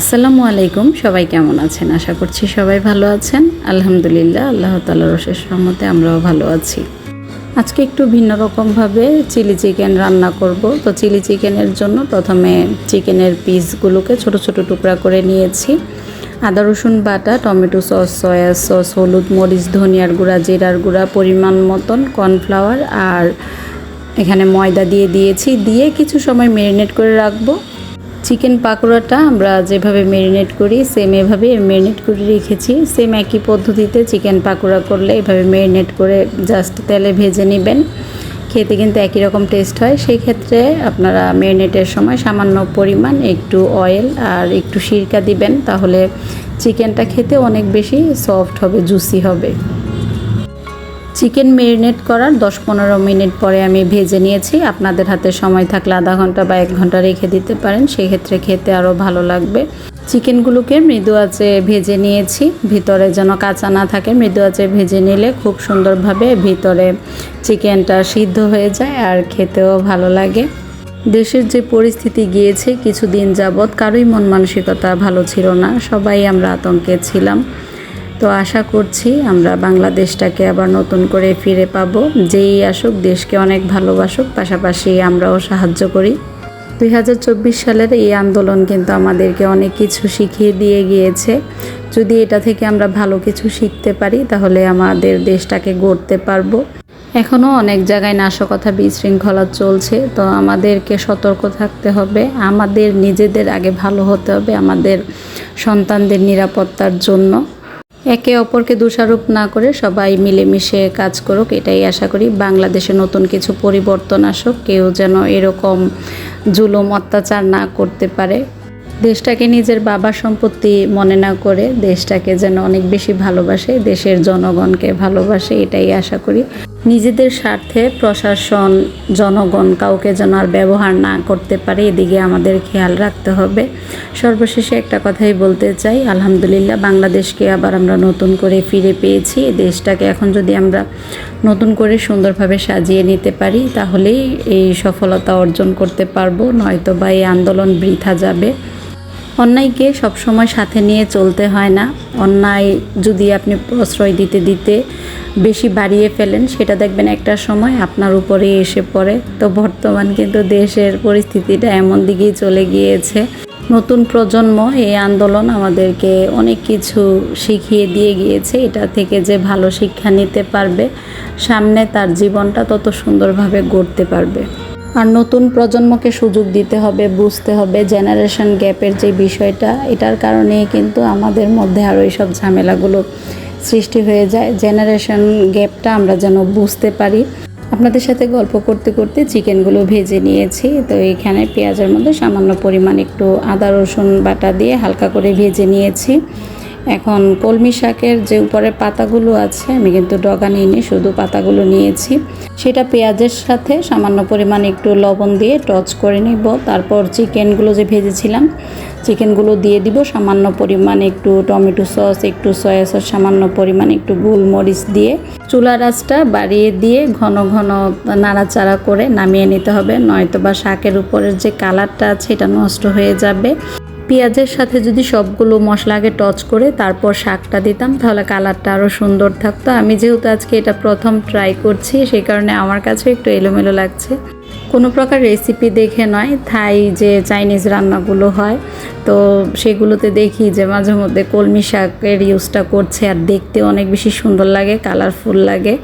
আসসালামু আলাইকুম, সবাই কেমন আছেন? আশা করছি সবাই ভালো আছেন। আলহামদুলিল্লাহ, আল্লাহ তালার রশেষ রহমতে আমরাও ভালো আছি। আজকে একটু ভিন্ন রকমভাবে চিলি চিকেন রান্না করব। তো চিলি চিকেনের জন্য প্রথমে চিকেনের পিসগুলোকে ছোট ছোট টুকরা করে নিয়েছি। আদা, রসুন বাটা, টমেটো সস, সয়া সস, হলুদ মরিচ, ধনিয়ার গুঁড়া, জিরার গুঁড়া পরিমাণ মতন কর্নফ্লাওয়ার আর এখানে ময়দা দিয়ে দিয়েছি। দিয়ে কিছু সময় মেরিনেট করে রাখব। চিকেন পাকোড়াটা আমরা যেভাবে ম্যারিনেট করি সেম এভাবে ম্যারিনেট করে রেখেছি। সেম একই পদ্ধতিতে চিকেন পাকোড়া করলে এভাবে ম্যারিনেট করে জাস্ট তেলে ভেজে নেবেন। খেতে কিন্তু একই রকম টেস্ট হয়। সেই ক্ষেত্রে আপনারা ম্যারিনেটের সময় সামান্য পরিমাণ একটু অয়েল আর একটু সিরকা দিবেন, তাহলে চিকেনটা খেতে অনেক বেশি সফট হবে জুসি হবে। চিকেন মেরিনেট করার দশ পনেরো মিনিট পরে আমি ভেজে নিয়েছি। আপনাদের হাতে সময় থাকলে আধা ঘণ্টা বা এক ঘণ্টা রেখে দিতে পারেন, সেক্ষেত্রে খেতে আরও ভালো লাগবে। চিকেনগুলোকে মৃদু আঁচে ভেজে নিয়েছি। ভিতরে যেন কাঁচা না থাকে, মৃদু আঁচে ভেজে নিলে খুব সুন্দরভাবে ভিতরে চিকেনটা সিদ্ধ হয়ে যায় আর খেতেও ভালো লাগে। দেশের যে পরিস্থিতি গিয়েছে, কিছুদিন যাবৎ কারোই মন মানসিকতা ভালো ছিল না। সবাই আমরা আতঙ্কে ছিলাম। তো আশা করছি আমরা বাংলাদেশটাকে আবার নতুন করে ফিরে পাবো। যেই আসুক, দেশকে অনেক ভালোবাসুক, পাশাপাশি আমরাও সাহায্য করি। দুই হাজার চব্বিশ সালের এই আন্দোলন কিন্তু আমাদেরকে অনেক কিছু শিখিয়ে দিয়ে গিয়েছে। যদি এটা থেকে আমরা ভালো কিছু শিখতে পারি, তাহলে আমাদের দেশটাকে গড়তে পারব। এখনও অনেক জায়গায় নাশকতা বিশৃঙ্খলা চলছে, তো আমাদেরকে সতর্ক থাকতে হবে। আমাদের নিজেদের আগে ভালো হতে হবে, আমাদের সন্তানদের নিরাপত্তার জন্য। একে অপরকে দোষারোপ না করে সবাই মিলেমিশে কাজ করুক, এটাই আশা করি। বাংলাদেশে নতুন কিছু পরিবর্তন আসুক, কেউ যেন এরকম জুলুম অত্যাচার না করতে পারে। দেশটাকে নিজের বাবার সম্পত্তি মনে না করে দেশটাকে যেন অনেক বেশি ভালোবাসে, দেশের জনগণকে ভালোবাসে, এটাই আশা করি। নিজেদের স্বার্থে প্রশাসন, জনগণ কাউকে যেন আর ব্যবহার না করতে পারে, এদিকে আমাদের খেয়াল রাখতে হবে। সর্বশেষে একটা কথাই বলতে চাই, আলহামদুলিল্লাহ বাংলাদেশকে আবার আমরা নতুন করে ফিরে পেয়েছি। দেশটাকে এখন যদি আমরা নতুন করে সুন্দরভাবে সাজিয়ে নিতে পারি, তাহলেই এই সফলতা অর্জন করতে পারব নয়তো বা এই আন্দোলন বৃথা যাবে। অন্যায়কে সবসময় সাথে নিয়ে চলতে হয় না। অন্যায় যদি আপনি প্রশ্রয় দিতে দিতে বেশি বাড়িয়ে ফেলেন, সেটা দেখবেন একটা সময় আপনার উপরে এসে পড়ে। তো বর্তমান কিন্তু দেশের পরিস্থিতিটা এমন দিকেই চলে গিয়েছে। নতুন প্রজন্ম এই আন্দোলন আমাদেরকে অনেক কিছু শিখিয়ে দিয়ে গিয়েছে। এটা থেকে যে ভালো শিক্ষা নিতে পারবে, সামনে তার জীবনটা তত সুন্দরভাবে গড়তে পারবে। আর নতুন প্রজন্মকে সুযোগ দিতে হবে, বুঝতে হবে জেনারেশন গ্যাপের যে বিষয়টা, এটার কারণে কিন্তু আমাদের মধ্যে আরও এইসব ঝামেলাগুলো সৃষ্টি হয়ে যায়। জেনারেশন গ্যাপটা আমরা যেন বুঝতে পারি। আপনাদের সাথে গল্প করতে করতে চিকেনগুলো ভেজে নিয়েছি। তো এখানে পেঁয়াজের মধ্যে সামান্য পরিমাণ একটু আদা রসুন বাটা দিয়ে হালকা করে ভেজে নিয়েছি। এখন কলমি শাকের যে উপরের পাতাগুলো আছে, আমি কিন্তু ডগা নিইনি, শুধু পাতাগুলো নিয়েছি। সেটা পেঁয়াজের সাথে সামান্য পরিমাণ একটু লবণ দিয়ে টচ করে নিব। তারপর চিকেনগুলো যে ভেজেছিলাম, চিকেনগুলো দিয়ে দিব। সামান্য পরিমাণ একটু টমেটো সস, একটু সয়া সস, সামান্য পরিমাণ একটু গোলমরিচ দিয়ে চুলা রাসটা বাড়িয়ে দিয়ে ঘন ঘন নাড়াচাড়া করে নামিয়ে নিতে হবে। নয়তো বা শাকের উপরের যে কালারটা আছে, এটা নষ্ট হয়ে যাবে। পেঁয়াজের সাথে যদি সবগুলো মশলাকে টচ করে তারপর শাকটা দিতাম, তাহলে কালারটা আরও সুন্দর থাকতো। আমি যেহেতু আজকে এটা প্রথম ট্রাই করছি, সেই কারণে আমার কাছে একটু এলোমেলো লাগছে। কোনো প্রকার রেসিপি দেখে নয়। থাই যে চাইনিজ রান্নাগুলো হয়, তো সেগুলোতে দেখি যে মাঝে মধ্যে কলমি শাকের ইউজটা করছে আর দেখতে অনেক বেশি সুন্দর লাগে কালারফুল লাগে।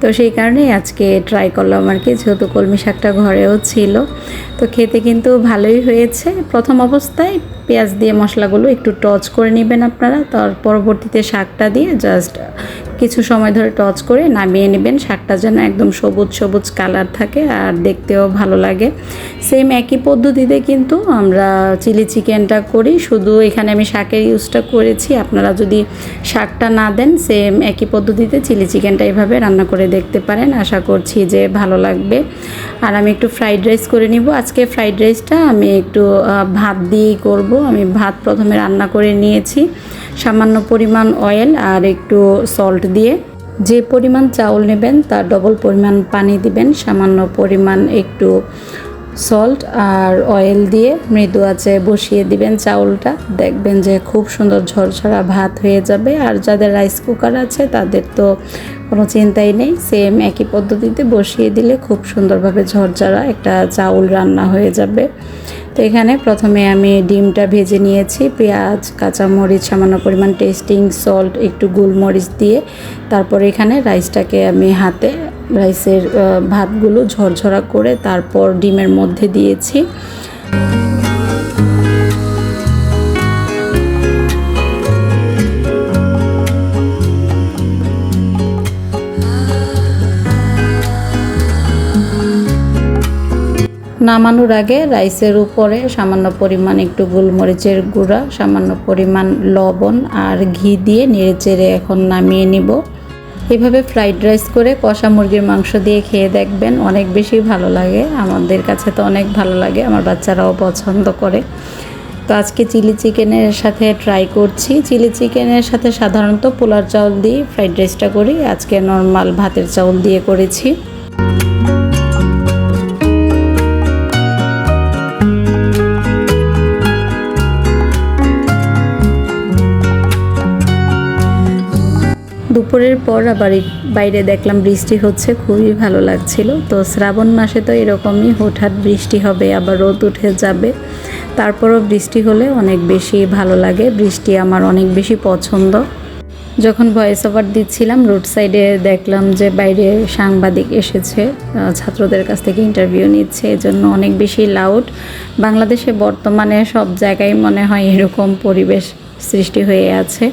তো সেই কারণেই আজকে ট্রাই করলাম আর কি, যেহেতু কলমি শাকটা ঘরেও ছিল। তো খেতে কিন্তু ভালোই হয়েছে। প্রথম অবস্থায় পেঁয়াজ দিয়ে মশলাগুলো একটু টচ করে নেবেন আপনারা, তার পরবর্তীতে শাকটা দিয়ে জাস্ট কিছু সময় ধরে টচ করে নামিয়ে নেবেন। শাকটা যেন একদম সবুজ সবুজ কালার থাকে আর দেখতেও ভালো লাগে। সেম একই পদ্ধতিতে কিন্তু আমরা চিলি চিকেনটা করি। শুধু এখানে আমি শাকের ইউজটা করেছি। আপনারা যদি শাকটা না দেন সেম একই পদ্ধতিতে চিলি চিকেনটা এভাবে রান্না করে দেখতে পারেন। আশা করছি যে ভালো লাগবে। আর আমি একটু ফ্রাইড রাইস করে নিব। আজকে ফ্রাইড রাইসটা আমি একটু ভাত দিয়েই করব। আমি ভাত প্রথমে রান্না করে নিয়েছি। সামান্য পরিমাণ অয়েল আর একটু সল্ট দিয়ে যে পরিমাণ চাউল নেবেন তার ডবল পরিমাণ পানি দিবেন, সামান্য পরিমাণ একটু সল্ট আর অয়েল দিয়ে মৃদু আছে বসিয়ে দিবেন চাউলটা। দেখবেন যে খুব সুন্দর ঝরঝরা ভাত হয়ে যাবে আর যাদের রাইস কুকার আছে তাদের তো কোনো চিন্তাই নেই সেম একই পদ্ধতিতে বসিয়ে দিলে খুব সুন্দরভাবে ঝরঝরা একটা চাউল রান্না হয়ে যাবে। তো এখানে প্রথমে আমি ডিমটা ভেজে নিয়েছি, পেঁয়াজ, কাঁচামরিচ, সামান্য পরিমাণ টেস্টিং সল্ট, একটু গোলমরিচ দিয়ে। তারপর এখানে রাইসটাকে আমি হাতে, রাইসের ভাতগুলো ঝরঝরা করে তারপর ডিমের মধ্যে দিয়েছি। নামানোর আগে রাইসের উপরে সামান্য পরিমাণ একটু গোলমরিচের গুঁড়া, সামান্য পরিমাণ লবণ আর ঘি দিয়ে নেড়ে চেড়ে এখন নামিয়ে নিব। এভাবে ফ্রাইড রাইস করে কষা মুরগির মাংস দিয়ে খেয়ে দেখবেন অনেক বেশি ভালো লাগে। আমাদের কাছে তো অনেক ভালো লাগে, আমার বাচ্চারাও পছন্দ করে। তো আজকে চিলি চিকেনের সাথে ট্রাই করছি। চিলি চিকেনের সাথে সাধারণত পোলার চাউল দিয়ে ফ্রাইড রাইসটা করি। আজকে নর্মাল ভাতের চাউল দিয়ে করেছি। দুপুরের পর আবার বাইরে দেখলাম বৃষ্টি হচ্ছে, খুবই ভালো লাগছিল। তো শ্রাবণ মাসে তো এরকমই হঠাৎ বৃষ্টি হবে, আবার রোদ উঠে যাবে। তারপরও বৃষ্টি হলে অনেক বেশি ভালো লাগে, বৃষ্টি আমার অনেক বেশি পছন্দ। যখন ভয়েস ওভার দিচ্ছিলাম রোড সাইডে দেখলাম যে বাইরে সাংবাদিক এসেছে ছাত্রদের কাছ থেকে ইন্টারভিউ নিচ্ছে, এজন্য অনেক বেশি লাউড বাংলাদেশে বর্তমানে সব জায়গায় মনে হয় এরকম পরিবেশ সৃষ্টি হয়ে আছে।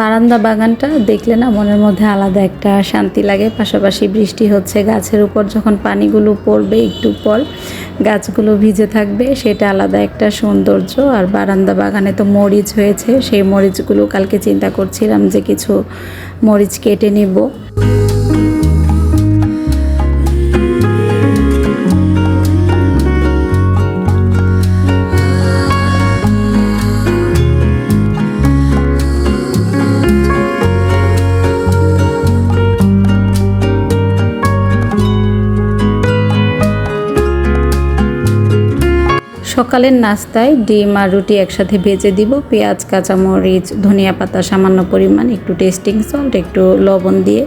বারান্দা বাগানটা দেখলে না মনের মধ্যে আলাদা একটা শান্তি লাগে। পাশাপাশি বৃষ্টি হচ্ছে, গাছের উপর যখন পানিগুলো পড়বে, একটু পর গাছগুলো ভিজে থাকবে, সেটা আলাদা একটা সৌন্দর্য। আর বারান্দা বাগানে তো মরিচ হয়েছে, সেই মরিচগুলো কালকে চিন্তা করছিলাম যে কিছু মরিচ কেটে নিব। সকালের নাস্তায় ডিম আর রুটি একসাথে ভেজে দিব, পেঁয়াজ, কাঁচামরিচ, ধনিয়া পাতা, সামান্য পরিমাণ, একটু টেস্টিং সল্ট একটু লবণ দিয়ে।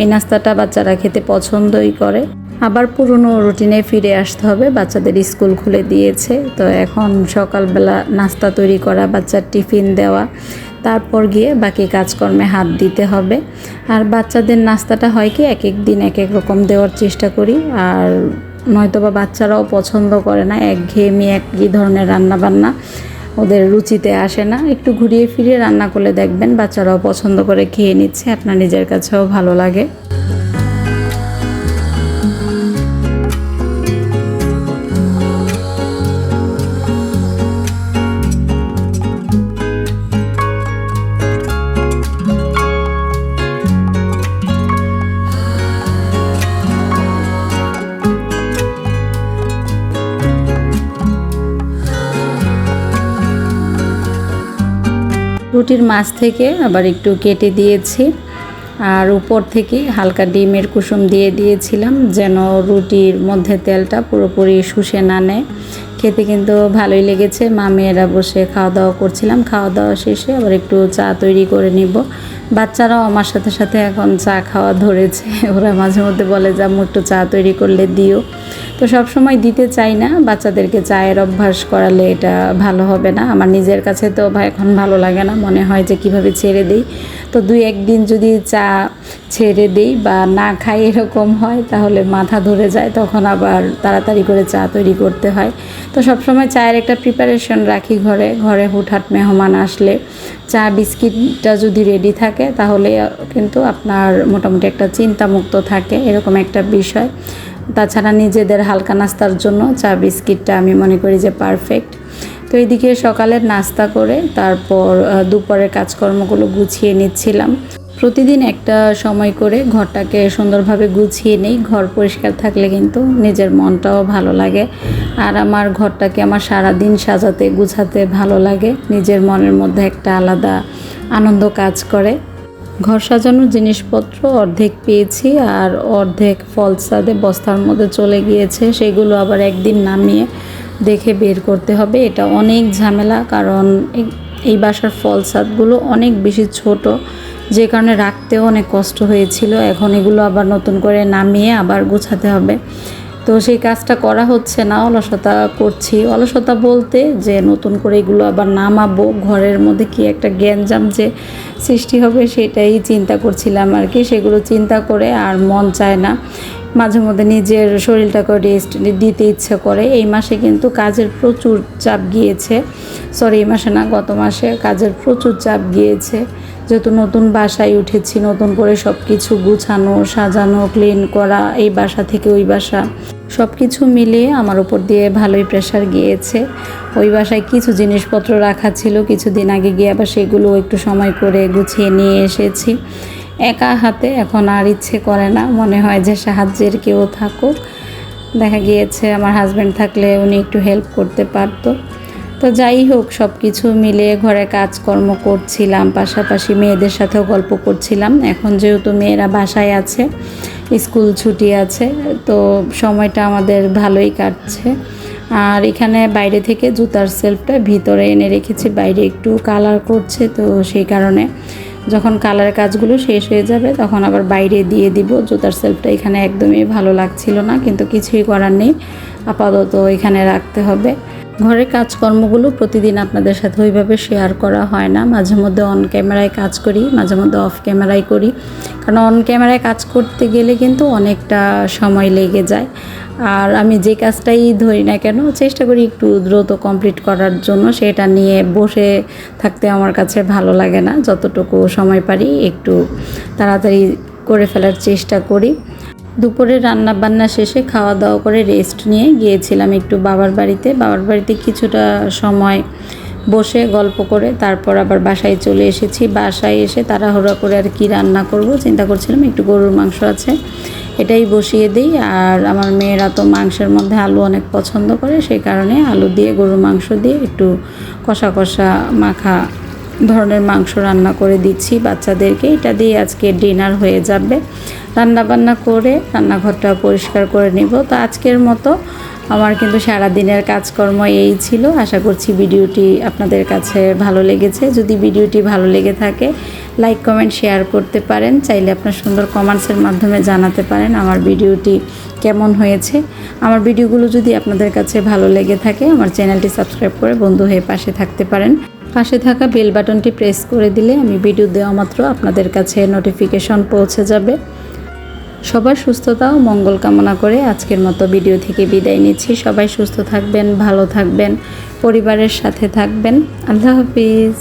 এই নাস্তাটা বাচ্চারা খেতে পছন্দই করে। আবার পুরনো রুটিনে ফিরে আসতে হবে, বাচ্চাদের স্কুল খুলে দিয়েছে। তো এখন সকালবেলা নাস্তা তৈরি করা, বাচ্চার টিফিন দেওয়া, তারপর গিয়ে বাকি কাজকর্মে হাত দিতে হবে। আর বাচ্চাদের নাস্তাটা হয় কি, এক এক দিন এক এক রকম দেওয়ার চেষ্টা করি। আর নয়তোবা বাচ্চারাও পছন্দ করে না, একঘেয়েমি একই ধরনের রান্না বান্না ওদের রুচিতে আসে না। একটু ঘুরিয়ে ফিরিয়ে রান্না করলে দেখবেন বাচ্চারাও পছন্দ করে খেয়ে নিচ্ছে, আপনার নিজের কাছেও ভালো লাগে। রুটির মাছ থেকে আবার একটু কেটে দিয়েছি। আর উপর থেকে হালকা ডিমের কুসুম দিয়ে দিয়েছিলাম যেন রুটির মধ্যে তেলটা পুরোপুরি শুষে না নেয়। খেতে কিন্তু ভালোই লেগেছে, মা মেয়েরা বসে খাওয়া দাওয়া করছিলাম। খাওয়া দাওয়া শেষে আবার একটু চা তৈরি করে নিব। বাচ্চারাও আমার সাথে সাথে এখন চা খাওয়া ধরেছে। ওরা মাঝে মধ্যে বলে, যে আম্মু একটু চা তৈরি করলে দিও। তো সব সময় দিতে চাই না, বাচ্চাদেরকে চায়ের অভ্যাস করালে এটা ভালো হবে না। আমার নিজের কাছে তো এখন ভালো লাগে না, মনে হয় যে কীভাবে ছেড়ে দিই। তো দুই একদিন যদি চা ছেড়ে দিই বা না খাই এরকম হয়, তাহলে মাথা ধরে যায়, তখন আবার তাড়াতাড়ি করে চা তৈরি করতে হয়। তো সবসময় চায়ের একটা প্রিপারেশন রাখি ঘরে ঘরে হুটহাট মেহমান আসলে। চা, বিস্কিটটা যদি রেডি থাকে, তাহলে কিন্তু আপনার মোটামুটি একটা চিন্তামুক্ত থাকে, এরকম একটা বিষয়। তাছাড়া নিজেদের হালকা নাস্তার জন্য চা বিস্কিটটা আমি মনে করি যে পারফেক্ট তো এইদিকে সকালের নাস্তা করে তারপর দুপুরের কাজকর্মগুলো গুছিয়ে নিচ্ছিলাম। প্রতিদিন একটা সময় করে ঘরটাকে সুন্দরভাবে গুছিয়ে নেই। ঘর পরিষ্কার থাকলে কিন্তু নিজের মনটাও ভালো লাগে। আর আমার ঘরটাকে আমার সারা দিন সাজাতে, গুছাতে ভালো লাগে। নিজের মনের মধ্যে একটা আলাদা আনন্দ কাজ করে। ঘর সাজানোর জিনিসপত্র অর্ধেক পেয়েছি আর অর্ধেক ফলসাদে বস্তার মধ্যে চলে গিয়েছে। সেগুলো আবার একদিন নামিয়ে দেখে বের করতে হবে। এটা অনেক ঝামেলা কারণ এই- বাসার ফলসাদগুলো অনেক বেশি ছোট, যে কারণে রাখতেও অনেক কষ্ট হয়েছিল। এখন এগুলো আবার নতুন করে নামিয়ে আবার গুছাতে হবে। তো সেই কাজটা করা হচ্ছে না, অলসতা করছি। অলসতা বলতে যে নতুন করে এগুলো আবার নামাবো, ঘরের মধ্যে কি একটা গ্যাঞ্জাম যে সৃষ্টি হবে সেটাই চিন্তা করছিলাম আর কি। সেগুলো চিন্তা করে আর মন চায় না। মাঝে মধ্যে নিজের শরীরটাকে রেস্ট দিতে ইচ্ছে করে। এই মাসে কিন্তু কাজের প্রচুর চাপ গিয়েছে। সরি এই মাসে না, গত মাসে কাজের প্রচুর চাপ গিয়েছে। যেহেতু নতুন বাসায় উঠেছি, নতুন করে সব কিছু গুছানো, সাজানো ক্লিন করা, এই বাসা থেকে ওই বাসা। সব কিছু মিলিয়ে আমার উপর দিয়ে ভালোই প্রেশার গিয়েছে। ওই বাসায় কিছু জিনিসপত্র রাখা ছিল, কিছুদিন আগে গিয়ে আবার সেগুলো একটু সময় করে গুছিয়ে নিয়ে এসেছি। একা হাতে এখন আর ইচ্ছে করে না, মনে হয় যে সাহায্যের কেউ থাকুক। দেখা গিয়েছে আমার হাজব্যান্ড থাকলে উনি একটু হেল্প করতে পারতো। তো যাই হোক সব কিছু মিলিয়ে ঘরে কাজকর্ম করছিলাম, পাশাপাশি মেয়েদের সাথেও গল্প করছিলাম। এখন যেহেতু মেয়েরা বাসায় আছে, স্কুল ছুটি আছে, তো সময়টা আমাদের ভালোই কাটছে। আর এখানে বাইরে থেকে জুতার সেলফটা ভিতরে এনে রেখেছি, বাইরে একটু কালার করছে, তো সেই কারণে যখন কালার কাজগুলো শেষ হয়ে যাবে, তখন আবার বাইরে দিয়ে দিব। জুতার সেলফটা এখানে একদমই ভালো লাগছিল না, কিন্তু কিছুই করার নেই। আপাতত এখানে রাখতে হবে। ঘরের কাজকর্মগুলো প্রতিদিন আপনাদের সাথে ওইভাবে শেয়ার করা হয় না। মাঝে মধ্যে অন ক্যামেরায় কাজ করি, মাঝে মধ্যে অফ ক্যামেরায় করি। কারণ অন ক্যামেরায় কাজ করতে গেলে কিন্তু অনেকটা সময় লেগে যায়। আর আমি যে কাজটাই ধরি না কেন, চেষ্টা করি একটু দ্রুত কমপ্লিট করার জন্য। সেটা নিয়ে বসে থাকতে আমার কাছে ভালো লাগে না। যতটুকু সময় পারি একটু তাড়াতাড়ি করে ফেলার চেষ্টা করি। দুপুরে রান্না বান্না শেষে খাওয়া দাওয়া করে রেস্ট নিয়ে গিয়েছিলাম একটু বাবার বাড়িতে। বাবার বাড়িতে কিছুটা সময় বসে গল্প করে তারপর আবার বাসায় চলে এসেছি। বাসায় এসে তাড়াহুড়া করে আর কি রান্না করব চিন্তা করছিলাম একটু গরুর মাংস আছে, এটাই বসিয়ে দিই। আর আমার মেয়েরা তো মাংসের মধ্যে আলু অনেক পছন্দ করে, সেই কারণে আলু দিয়ে গরুর মাংস দিয়ে একটু কষা কষা মাখা ধরনের মাংস রান্না করে দিচ্ছি বাচ্চাদেরকে। এটা দিয়ে আজকে ডিনার হয়ে যাবে। রান্না বান্না করে রান্নাঘরটা পরিষ্কার করে নিব। তো আজকের মতো আমার কিন্তু সারা দিনের কাজকর্ম এই ছিল। আশা করছি ভিডিওটি আপনাদের কাছে ভালো লেগেছে। যদি ভিডিওটি ভালো লেগে থাকে, লাইক, কমেন্ট, শেয়ার করতে পারেন। চাইলে আপনার সুন্দর কমেন্টসের মাধ্যমে জানাতে পারেন আমার ভিডিওটি কেমন হয়েছে। আমার ভিডিওগুলো যদি আপনাদের কাছে ভালো লেগে থাকে, আমার চ্যানেলটি সাবস্ক্রাইব করে বন্ধু হয়ে পাশে থাকতে পারেন। পাশে থাকা বেল বাটনটি প্রেস করে দিলে আমি ভিডিও দেওয়া মাত্র আপনাদের কাছে নোটিফিকেশন পৌঁছে যাবে। সবার সুস্থতা ও মঙ্গল কামনা করে আজকের মতো ভিডিও থেকে বিদায় নিচ্ছি। সবাই সুস্থ থাকবেন, ভালো থাকবেন, পরিবারের সাথে থাকবেন। আল্লাহ হাফিজ।